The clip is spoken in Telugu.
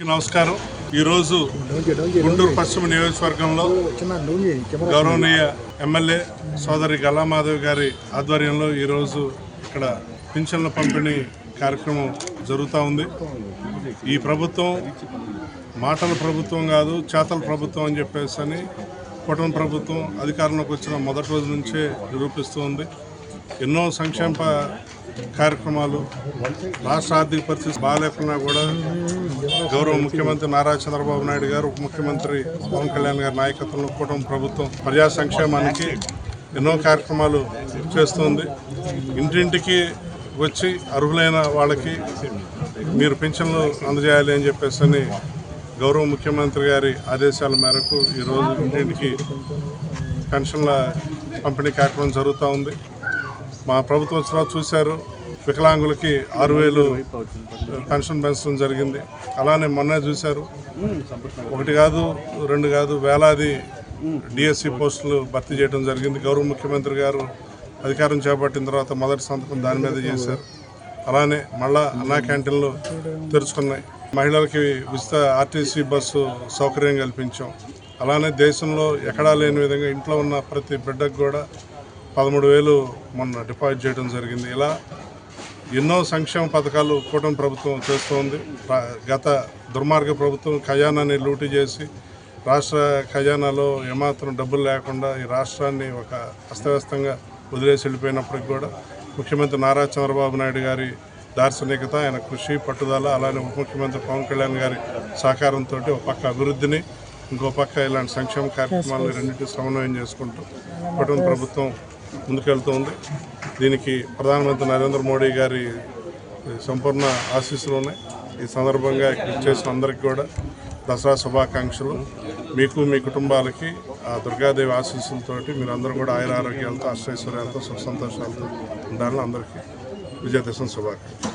నమస్కారం. ఈరోజు గుంటూరు పశ్చిమ నియోజకవర్గంలో గౌరవనీయ ఎమ్మెల్యే సోదరి గల్లామాధవ్ గారి ఆధ్వర్యంలో ఈరోజు ఇక్కడ పింఛన్ల పంపిణీ కార్యక్రమం జరుగుతూ ఉంది. ఈ ప్రభుత్వం మాటల ప్రభుత్వం కాదు చేతల ప్రభుత్వం అని చెప్పేసి అని కూటమి ప్రభుత్వం అధికారంలోకి వచ్చిన మొదటి రోజు నుంచే నిరూపిస్తూ ఉంది. ఎన్నో సంక్షేమ కార్యక్రమాలు రాష్ట్ర ఆర్థిక పరిస్థితి బాగాలేకున్నా కూడా గౌరవ ముఖ్యమంత్రి నారా చంద్రబాబు నాయుడు గారు ఉప ముఖ్యమంత్రి పవన్ కళ్యాణ్ గారి నాయకత్వంలో కూటమి ప్రభుత్వం ప్రజా సంక్షేమానికి ఎన్నో కార్యక్రమాలు చేస్తుంది. ఇంటింటికి వచ్చి అర్హులైన వాళ్ళకి మీరు పింఛన్లు అందజేయాలి అని చెప్పేసి అని గౌరవ ముఖ్యమంత్రి గారి ఆదేశాల మేరకు ఈరోజు ఇంటింటికి పెన్షన్ల పంపిణీ కార్యక్రమం జరుగుతూ ఉంది. మా ప్రభుత్వం వచ్చిన చూశారు వికలాంగులకి ఆరు వేలు పెన్షన్ పెంచడం జరిగింది. అలానే మొన్న చూశారు. ఒకటి కాదు రెండు కాదు వేలాది డిఎస్సి పోస్టులు భర్తీ చేయడం జరిగింది. గౌరవ ముఖ్యమంత్రి గారు అధికారం చేపట్టిన తర్వాత మొదటి సంతకం దాని మీద చేశారు. అలానే మళ్ళా అన్నా క్యాంటీన్లు తెరుచుకున్నాయి. మహిళలకి ఉచిత ఆర్టీసీ బస్సు సౌకర్యం కల్పించాం. అలానే దేశంలో ఎక్కడా లేని విధంగా ఇంట్లో ఉన్న ప్రతి బిడ్డకు కూడా పదమూడు వేలు మొన్న డిపాజిట్ చేయడం జరిగింది. ఇలా ఎన్నో సంక్షేమ పథకాలు కూటమి ప్రభుత్వం చేస్తోంది. గత దుర్మార్గ ప్రభుత్వం ఖజానాని లూటీ చేసి రాష్ట్ర ఖజానాలో ఏమాత్రం డబ్బులు లేకుండా ఈ రాష్ట్రాన్ని ఒక అస్తవ్యస్తంగా వదిలేసి వెళ్ళిపోయినప్పటికి కూడా ముఖ్యమంత్రి నారా చంద్రబాబు నాయుడు గారి దార్శనికత ఆయన కృషి పట్టుదల అలానే ఉప ముఖ్యమంత్రి పవన్ కళ్యాణ్ గారి సహకారంతో ఒక పక్క అభివృద్ధిని ఇంకో పక్క ఇలాంటి సంక్షేమ కార్యక్రమాలను రెండింటి సమన్వయం చేసుకుంటూ కుటుంబ ప్రభుత్వం ముందుకెళ్తోంది. దీనికి ప్రధానమంత్రి నరేంద్ర మోడీ గారి సంపూర్ణ ఆశీస్సులు ఉన్నాయి ఈ సందర్భంగా ఇక్కడ చేసిన అందరికీ కూడా దసరా శుభాకాంక్షలు. మీకు మీ కుటుంబాలకి ఆ దుర్గాదేవి ఆశీస్సులతోటి మీరు అందరూ కూడా ఆయుర ఆరోగ్యాలతో అష్టైశ్వర్యాలతో సుఖ సంతోషాలతో ఉండాలని అందరికీ విజయదశమి శుభాకాంక్షలు.